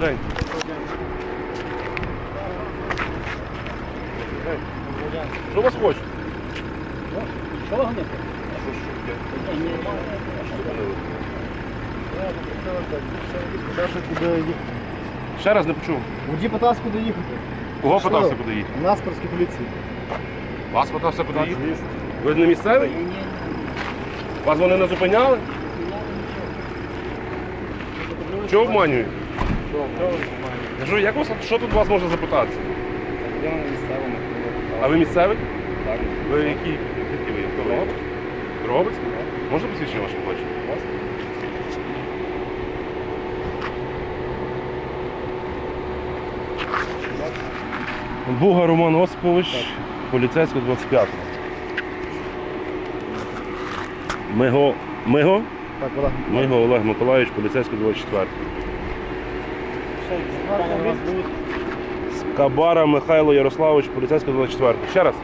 день. Що вас хочуть? Що ви? Ні, ні, Ще раз не почув. Водій питався, куди їхати. Кого Що? питався, куди їхати? У нас Корській поліції. Вас питався, куди їхати? Ви не місцевий? Вас вони не зупиняли? Чого обманюють? Кажу, як вас, що тут вас можна запитатися? Я на місцевому. А ви місцевий? Так. Ви які? Які ви? Хто ви? Можна посвідчення ваше побачити? Буга Роман Осипович, поліцейський 25. Миго, Миго? Так, Олег. Миго Олег Миколаївич, поліцейський 24. Скабара Михайло Ярославович, поліцейський 24. Ще раз.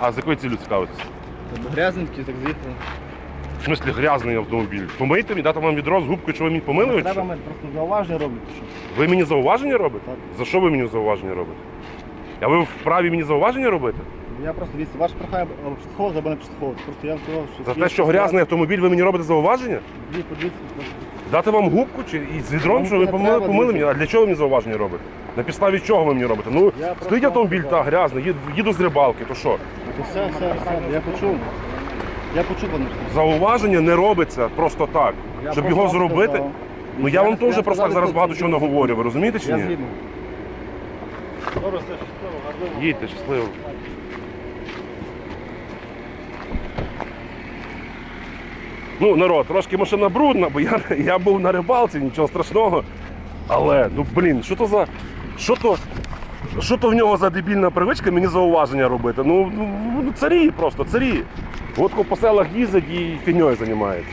А з якою цілю цікавитесь? Грязненький, так звідти. В смислі грязний автомобіль. Помийте мені, дати вам відро з губкою, що ви мені помили? Треба ми просто зауваження роблять. що? Ви мені зауваження робите? Так. За що ви мені зауваження робите? А ви вправі мені зауваження робити? Я просто дивіться, ваш прохає або підслуховувати, або не підслуховувати. Просто я вам сказав, що... За те, що грязний автомобіль, ви мені робите зауваження? Дві подивіться. Дати вам губку чи і з відром, Вам що ви не помили, треба, помили друзі. мені? А для чого ви мені зауваження робите? На підставі чого ви мені робите? Ну, Я стоїть автомобіль, та грязний, їду, їду з рибалки, то що? Все, все, все, я почув. Я почув, пане. Зауваження не робиться просто так. Я Щоб просто його вам зробити. сказав. Ну я вам теж просто так сказав, зараз багато чого згідно. наговорю, ви розумієте чи Я ні? згідний. Добре, все, щасливо, гарно. Їдьте, щасливо. Ну, народ, трошки машина брудна, бо я, я був на рибалці, нічого страшного. Але, ну блін, що то за. Що то. Що то в нього за дебільна привичка мені зауваження робити? Ну, ну, ну царі просто, царі. От по селах їздять і фіньою займаються.